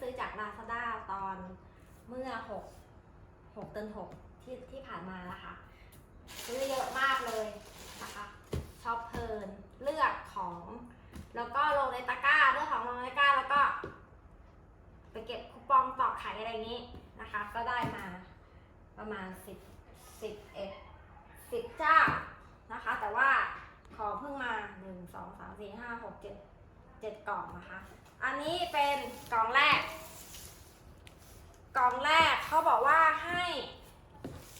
ซื้อจาก Lazada ตอนเมื่อ6 6เดือน6ที่ที่ผ่านมานะคะซื้อเยอะมากเลยนะคะชอบเพลินเลือกของ แล้วก็ลงในตะกร้าเลือกของลงในตะกร้าแล้วก็ ไปเก็บคูปองต่อขายอะไรนี้นะคะ ก็ได้มาประมาณ 10 10เอ็ด10เจ้านะคะ แต่ว่าของเพิ่งมา 1 2 3 4 5 6 7 7กล่องนะคะ อันนี้เป็นกล่องแรก กล่องแรกเขาบอกว่าให้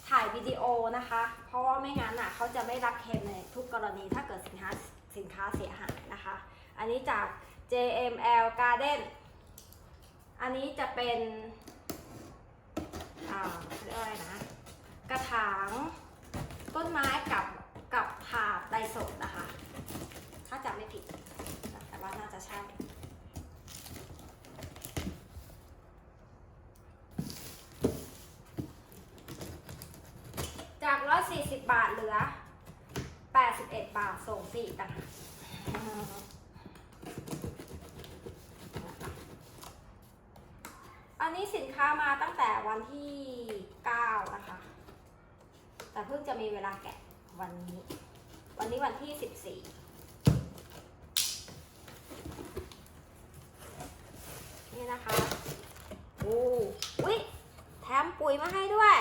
ถ่ายวิดีโอนะคะ เพราะว่าไม่งั้นอะเขาจะไม่รับเคลมในทุกกรณีถ้าเกิดสินค้าสินค้าเสียหายนะคะ อันนี้จาก JML Garden อันนี้จะเป็นอ่าเรียกว่อะไรนะ กระถางต้นไม้กับกับถาดไดโซนะคะ ถ้าจำไม่ผิด ว่าน่าจะใช่จาก140บาทเหลือ81บาทส่งฟรีอีกต่างหากอันนี้สินค้ามาตั้งแต่วันที่9นะคะ แต่เพิ่งจะมีเวลาแกะวันนี้ วันนี้วันที่14นี่ นะคะโอ้อุ๊ยแถมปุ๋ยมาให้ด้วย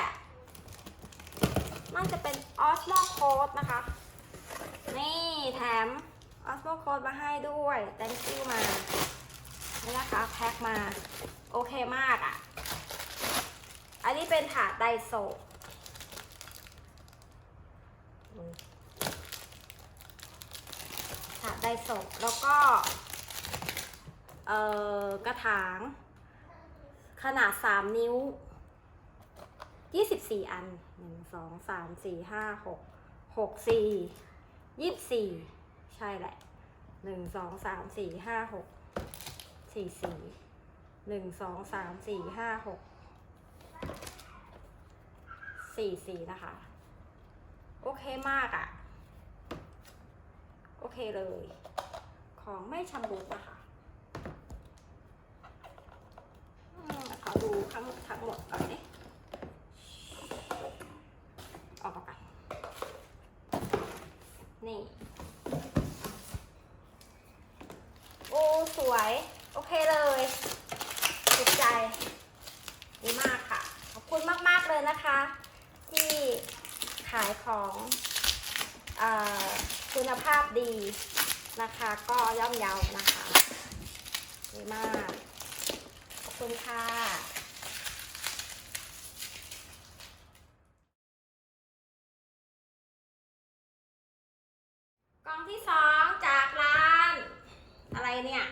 น่าจะเป็นออสโมโคดนะคะ นี่แถมออสโมโคดมาให้ด้วย thank you มา นี่นะคะแพ็คมา โอเคมากอะ่ะ อันนี้เป็นถาดไดโซะถาดไดโซะแล้วก็ กระถาง ขนาด 3 นิ้ว 24 อัน 1 2 3 4 5 6 6 4 24 ใช่แหละ 1 2 3 4 5 6 4 4 1 2 3 4 5 6 4 4 นะคะ โอเคมากอะ่ะ โอเคเลย ของไม่ชำรุดนะคะ อืมขอดู ทั้งทั้งหมดก่อนเนี่ยออกมาก่อนนี่ โอ้ สวย โอเคเลยติดใจ ดีมากค่ะ ขอบคุณมาก ๆ เลยนะคะ ที่ขายของอคุณภาพดีนะคะ ก็ย่อมเยานะคะ ดีมาก ขอบคุณค่ะ กล่องที่สองจากร้าน อะไรเนี่ย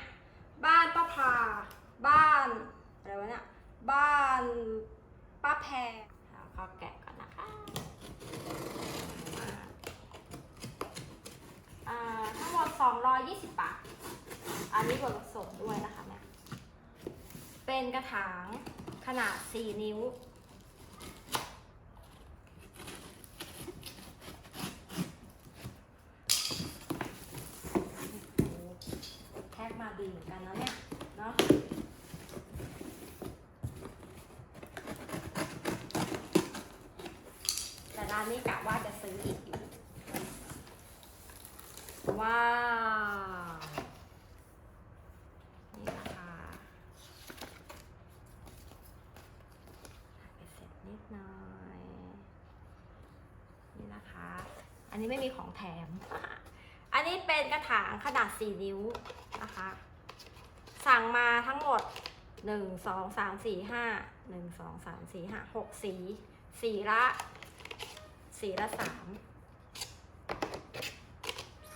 บ้านป้าพา บ้าน อะไรวะเนี่ย บ้านป้า แพรเอาขอแกะก่อนนะคะอ่าทั้งหมด 220 บาท อันนี้บวกกับส่งด้วยนะคะเนี่ย เป็นกระถางขนาด 4 นิ้ว แพ็คมาดีเหมือนกันนะเนี่ย เนาะแต่ร้านนี้กะว่าจะซื้ออีกอยู่ ว้าว นี่นะคะไปเสร็จนิดหน่อย นี่นะคะ อันนี้ไม่มีของแถม อันนี้เป็นกระถางขนาด 4 นิ้วนะคะ สั่งมาทั้งหมด 1 2 3 4 5 1 2 3 4 5 6 สีสีละสีละ 3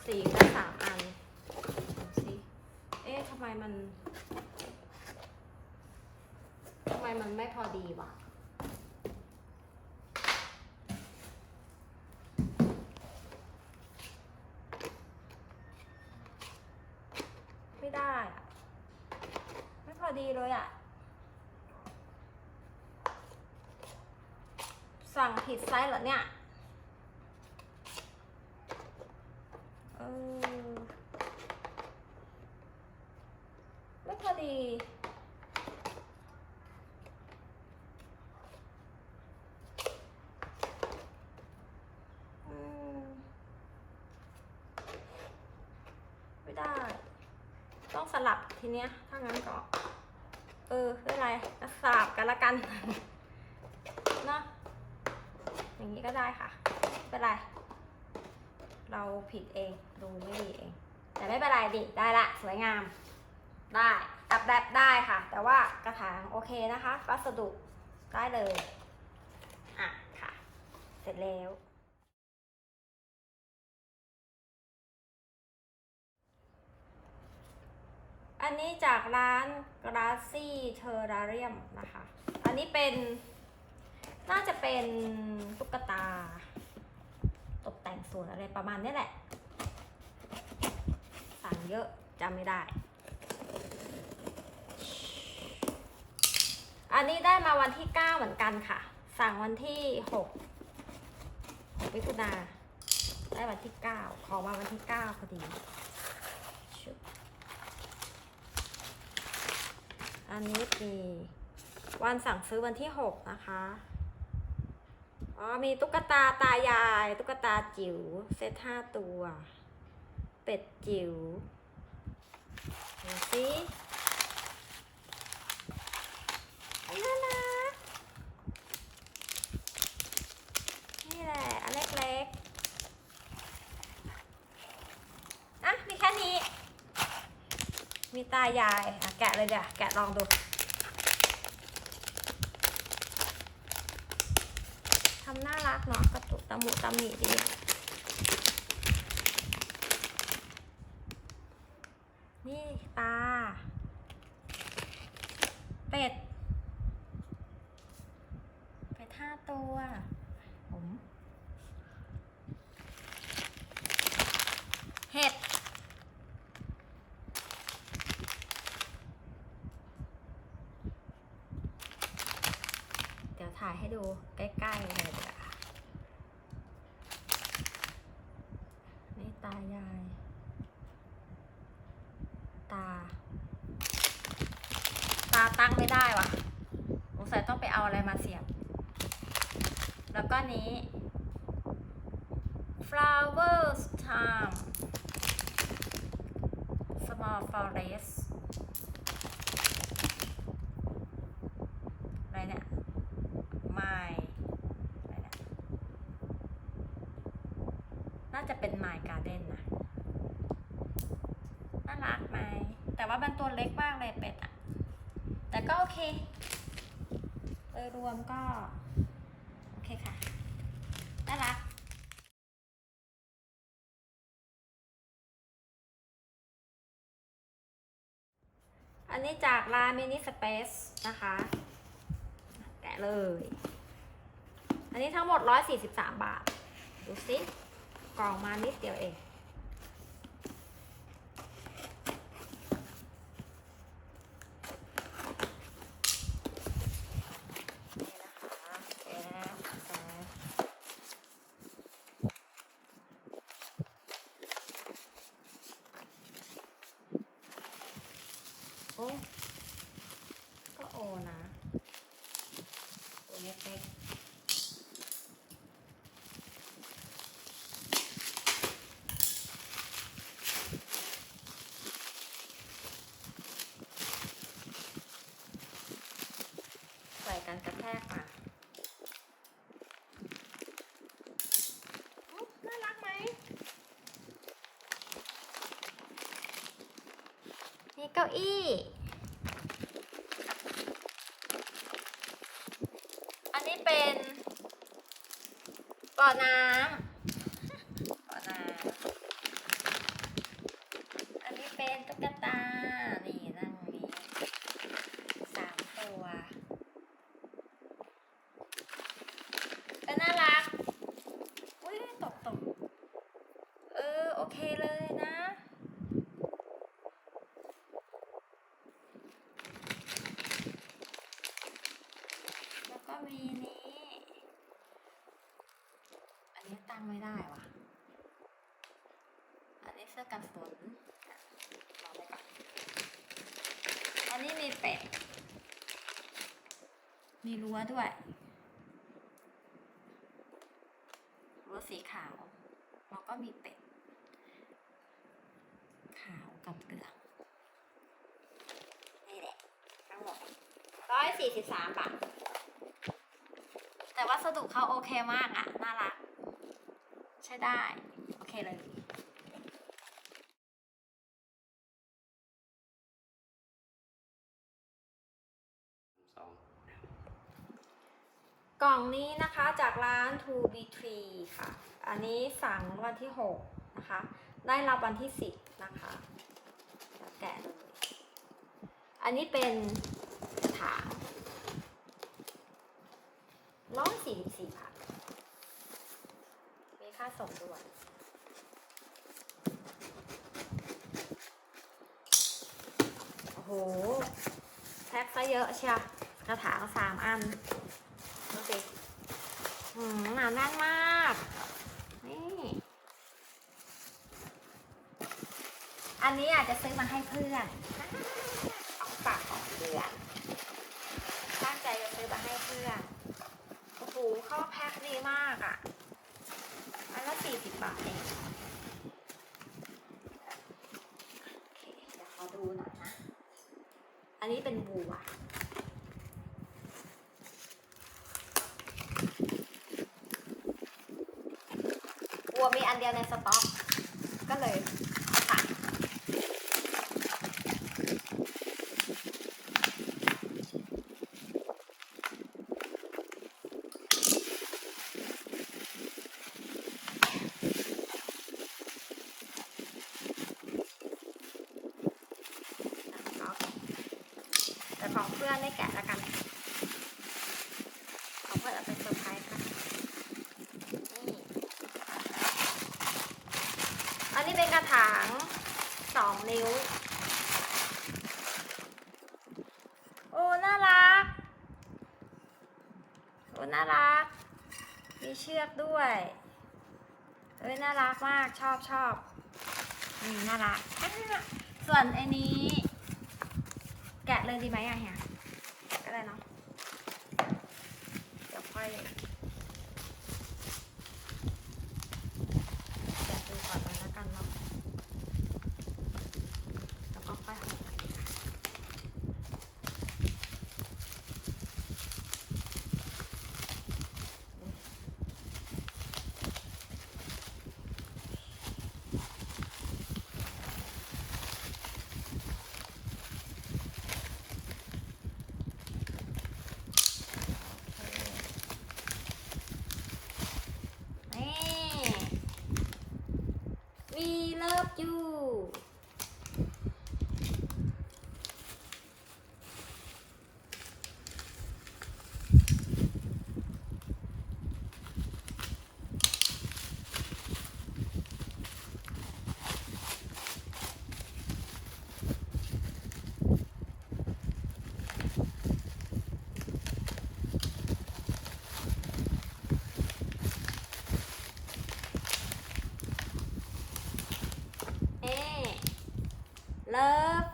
สีละสามอันสิเอ๊ะทำไมมันทำไมมันไม่พอดีวะ ผิดไซส์เหรอเนี่ยเออไม่พอดีไม่ได้ ต้องสลับทีเนี้ย ถ้างั้นก็ เออไม่เป็ไรสลับกันละกัน อย่างนี้ก็ได้ค่ะไม่เป็นไร เราผิดเองดูไม่ดีเอง แต่ไม่เป็นไรดิได้ละสวยงาม ได้ตับแบบได้ค่ะ แต่ว่ากระถางโอเคนะคะวัสดุได้เลยอะค่ะ เสร็จแล้วอันนี้จากร้าน Grassy Terrarium นะคะ อันนี้เป็น น่าจะเป็นตุ๊กตา ตกแต่งสวนอะไรประมาณนี้แหละ สั่งเยอะจำไม่ได้ อันนี้ได้มาวันที่ 9 เหมือนกันค่ะ สั่งวันที่6มิถุนาได้วันที่ 9 ของมาวันที่ 9 พอดีอันนี้มีวันสั่งซื้อวันที่ 6 นะคะ อ๋อมีตุ๊กตาตายาย ตุ๊กตาจิ๋วเซตห้าตัว เป็ดจิ๋วดูสิน่ารักนี่แหละอันเล็กๆอะมีแค่นี้ มีตายายอะแกะเลยเดี๋ยวแกะลองดูำน่ารักเนาะกระตุกตะมุตะหมีดีนี่ตา เป็ด เป็ดห้าตัว ผม เห็ด เดี๋ยวถ่าย ใกล้ๆเลยดีกว่านี่ตายาย ตา ตาตั้งไม่ได้วะสงสัยต้องไปเอาอะไรมาเสียบ แล้วก็นี้ flowers time small forest อะไรเนี่ย my อะไรเนี่ย เป็น my garden นะน่ารักไหมแต่ว่ามันตัวเล็กมากเลยเป็ดอะแต่ก็โอเค โดยรวมก็ โอเคค่ะ น่ารักอันนี้จากร้านมินิสเปซนะคะ แกะเลย อันนี้ทั้งหมด 143 บาท ดูสิ กล่องมานิดเดียวเองนี่นะคะแกะโอ้ก็โอนะตัวเล็กๆ การกระแทกมาน่ารักไหมมีเก้าอี้ อันนี้เป็นบ่อน้ำบ่อน้ำ อันนี้เป็นตุ๊กตา นี่นั่งนี้สามตัวก็น่ารัก อุ้ยตกตกเออ โอเคเลยนะ แล้วก็ มีนี้ อันนี้ตั้งไม่ได้ว่ะ อันนี้เสื้อกันฝนลองไปก่อนอันนี้มีเป็ด มีรั้วด้วย รั้วสีขาว แล้วก็มีเป็ด ขาว กับเหลือง นี่แหละทั้งหมดร้อยสี่สิบสามบาท แต่วัส ดุเขาโอเคมากอะน่ารัก ใช้ได้ โอเคเลยสองกล่องนี้นะคะจากร้าน2 b 3ค่ะ อันนี้สั่งวันที่ 6 นะคะ ได้รับวันที่ 10 นะคะแล้วแกะเลยอันนี้เป็นกระถาง ร้อยสี่สิบสี่บาท มีค่าส่งด้วยโอ้โห แพ็คซะเยอะเชียวกระถางสามอันดูสิหืมหนาแน่นมาก นี่ อันนี้อาจจะซื้อมาให้เพื่อนของฝากของเพื่อนตั้งใจจะซื้อมาให้เพื่อน หเข้าแพ็คดีมากอะ่ะ อันละสี่สิบบาทเองโอเคเดี๋ยวขอดูหน่อยนะ อันนี้เป็นบัววัวมีอันเดียวในสต็อก ก็เลยเอาสั่งเอาแต่ของเพื่อนไม่แกะแล้วกัน ของเพื่อนเอาเป็นเซอร์ไพรส์ค่ะนี่ อันนี้เป็นกระถางสองนิ้ว โอ้ น่ารัก โอ้น่ารัก มีเชือกด้วยเอ้ยน่ารักมากชอบชอบนี่น่ารัก ส่วนไอ้นี้ แกะเลยดีไหมอะเฮียก็ได้เนาะเดี๋ยวค่อย แกะดูก่อนเลยแล้วกันเนาะ แล้วก็ค่อยเอาไปนี่ We love you เอ๊เลิฟ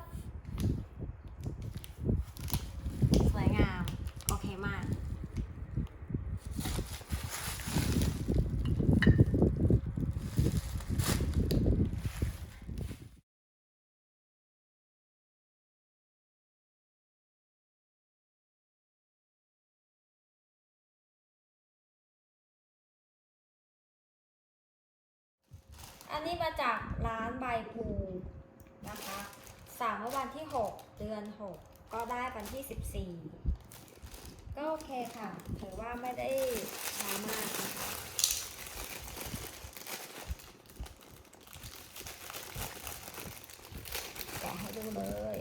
สวยงาม โอเคมาก อันนี้มาจากร้านใบภูนะคะสั่งเมื่อวันที่ 6 เดือน 6 ก็ได้วันที่ 14 ก็โอเคค่ะ ถือว่าไม่ได้ช้ามากนะคะแกะให้ดูเลย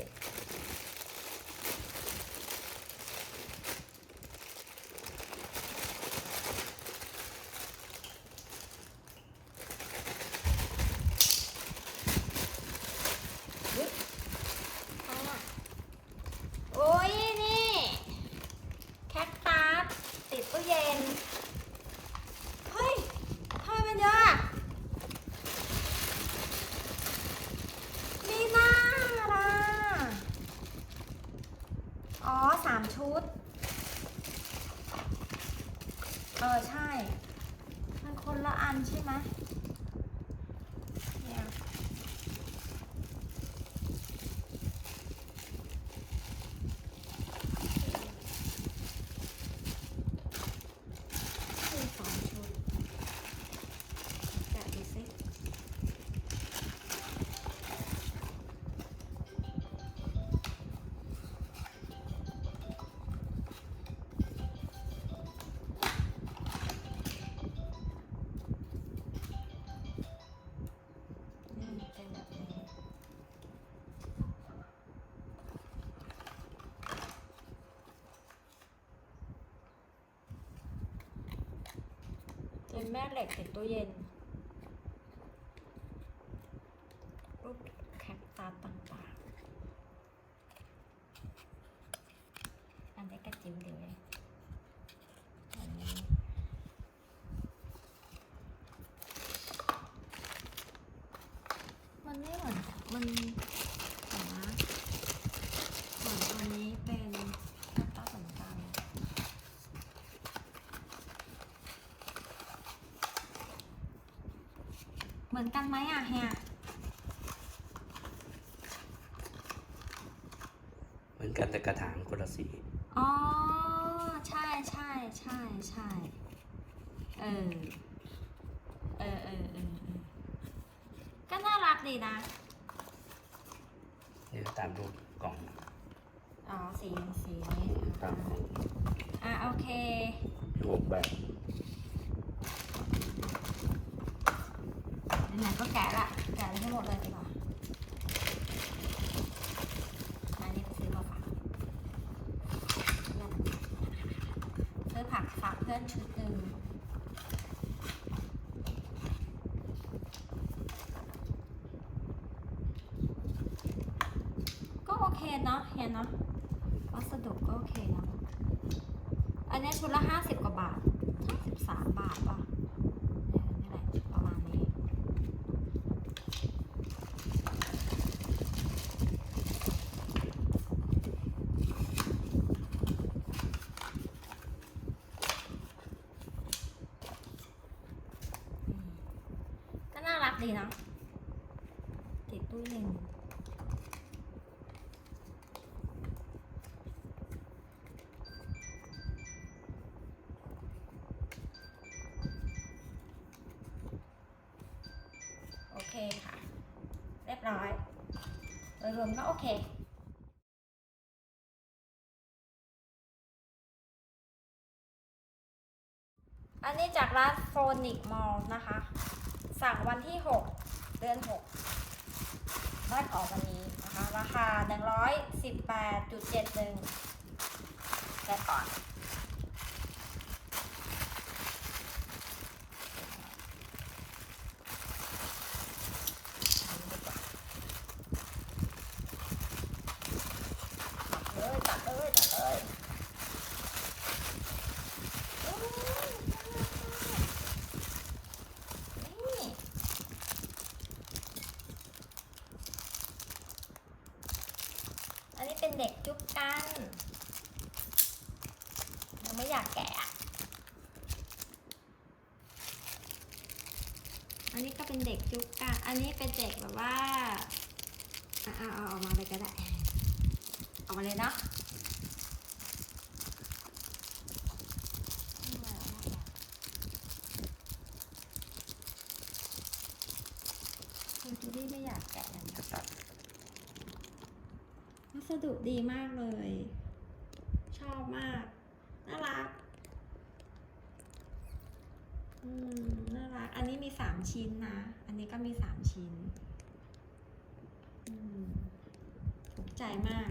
เป็นแม่เหล็กติดตู้เย็นรูปแคปตาต่างๆ อันนี้ก็จิ๋วเดียวเองอันนี้ มันไม่เหมือนมันแต่ว่าเหมือนอันนี้เป็นแคคตัสเหมือนกัน เหมือนกัน ไหมอะเฮียเหมือนกันแต่กระถางคนละสีอ๋อ ใช่ใช่ใช่ใช่เออ เออเออเออเออก็น่ารักดีนะ เนี่ยตามรูปกล่องอ๋อ สี สีนี้ตามกล่องอะโอเคหกแบบ ไหนๆก็แกะละ แกะให้หมดเลยดีกว่าอันนี้ซื้อมาฝากซื้อผักฝากเพื่อนชุดหนึ่งก็โอเคเนาะเห็นเนาะวัสดุก็โอเคเนาะอันนี้ชุดละห้าสิบกว่าบาทห้าสิบสามบาทป่ะเนี่ยนี่แหละประมาณนี้ ก็น่ารักดีเนาะติดตู้เย็นโอเคค่ะ เรียบร้อยโดยรวมก็โอเคอันนี้จากร้านโฟนิกมอลนะคะ สั่งวันที่ 6 เดือน 6 ได้ของวันนี้นะคะ ราคา 118.71แกะก่อน เลยตัดเลยตัดเลยโอ้ยนี่อันนี้เป็นเด็กจุ๊บกันยังไม่อยากแกะอะอันนี้ก็เป็น เด็กจุ๊บกันอันนี้เป็นเด็กแบบว่าอะเอาเอาออกมาเลยก็ได้ ออกมาเลยเนาะคุณจูดี้ไม่อยากแกะอย่างนี้ตัดวัสดุดีมากเลย ชอบมาก น่ารัก อืม น่ารัก อันนี้มีสาม ชิ้นนะ อันนี้ก็มีสามชิ้นถูกใจมาก